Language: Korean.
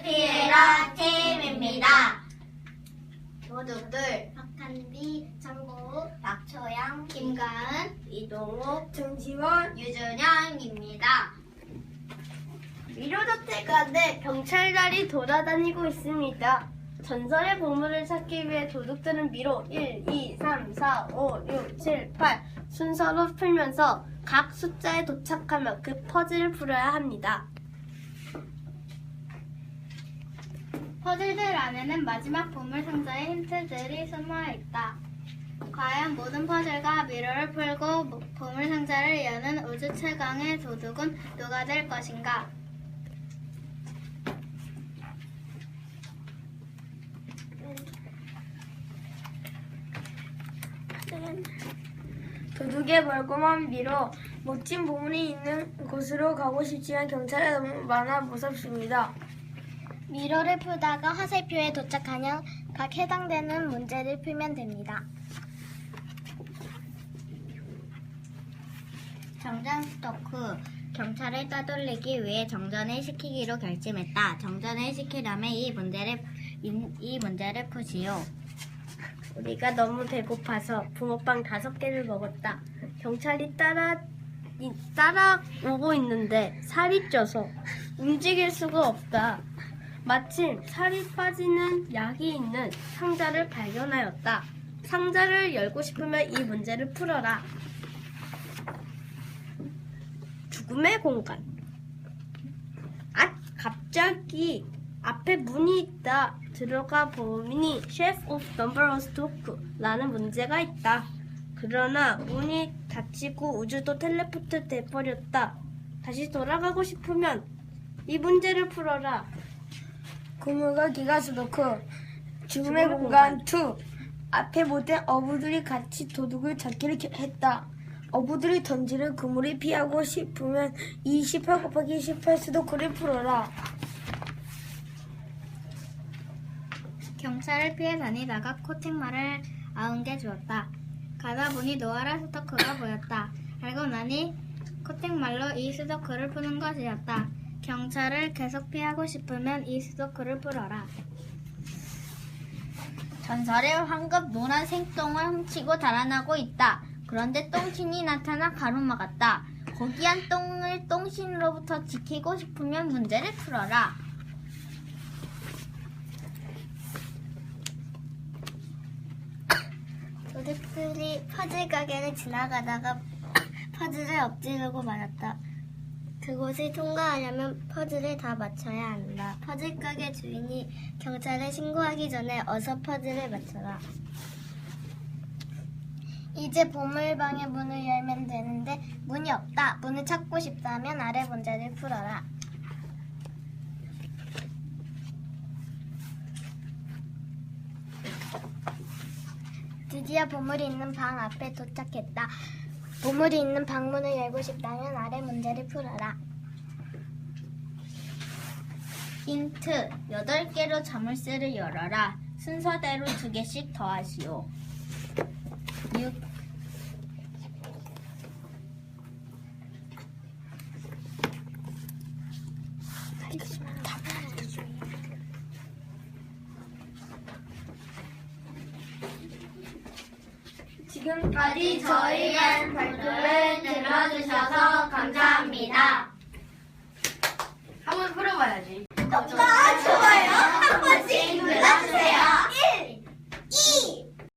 피에라 팀입니다. 도둑들 박한비, 장고, 박초영 김가은, 이동욱 정지원, 유준영입니다. 미로덕질가에 경찰들이 돌아다니고 있습니다. 전설의 보물을 찾기 위해 도둑들은 미로 1, 2, 3, 4, 5, 6, 7, 8 순서로 풀면서 각 숫자에 도착하며 그 퍼즐을 풀어야 합니다. 퍼즐들 안에는 마지막 보물 상자의 힌트들이 숨어 있다. 과연 모든 퍼즐과 미로를 풀고 모- 보물 상자를 여는 우주 최강의 도둑은 누가 될 것인가? 도둑의 멀고만 미로 멋진 보물이 있는 곳으로 가고 싶지만 경찰이 너무 많아 무섭습니다. 미로를 풀다가 화살표에 도착하면 각 해당되는 문제를 풀면 됩니다. 정전 스토크 경찰을 따돌리기 위해 정전을 시키기로 결심했다. 정전을 시키려면 이 문제를 이, 이 문제를 푸시오. 우리가 너무 배고파서 붕어빵 다섯 개를 먹었다. 경찰이 따라 이- 따라오고 있는데 살이 쪄서 움직일 수가 없다. 마침 살이 빠지는 약이 있는 상자를 발견하였다. 상자를 열고 싶으면 이 문제를 풀어라. 죽음의 공간. 아, 갑자기 앞에 문이 있다. 들어가 보니 셰프 오브 넘버러스 토크라는 문제가 있다. 그러나 문이 닫히고 우주도 텔레포트 돼버렸다. 다시 돌아가고 싶으면 이 문제를 풀어라. 고무가 기가스도크 죽음의 공간 2 앞에 모든 어부들이 같이 도둑을 찾기를 겨- 했다. 어부들이 던지는 그물을 피하고 싶으면 이18 곱하기 18 수도크를 풀어라. 경찰을 피해 다니다가 코팅말을 아흔 개 주었다. 가다 보니 노아라 스토크가 보였다. 알고 나니 코팅말로 이 스토크를 푸는 것이었다. 경찰을 계속 피하고 싶으면 이 스토크를 풀어라. 전설의 황급 노란 생똥을 훔치고 달아나고 있다. 그런데 똥신이 나타나 가로막았다. 거기한 똥을 똥신으로부터 지키고 싶으면 문제를 풀어라. 도둑들이 퍼즐 가게를 지나가다가 퍼즐을 엎지르고 말았다. 그곳을 통과하려면 퍼즐을 다 맞춰야 한다. 퍼즐 가게 주인이 경찰에 신고하기 전에 어서 퍼즐을 맞춰라. 이제 보물방의 문을 열면 되는데 문이 없다. 문을 찾고 싶다면 아래 문제를 풀어라. 드디어 보물이 있는 방 앞에 도착했다. 보물이 있는 방문을 열고 싶다면 아래 문제를 풀어라. 힌트 8개로 자물쇠를 열어라. 순서대로 2개씩 더하시오. 6 지금까지 저희의 발표를 들어주셔서 감사합니다. 한번 풀어봐야지.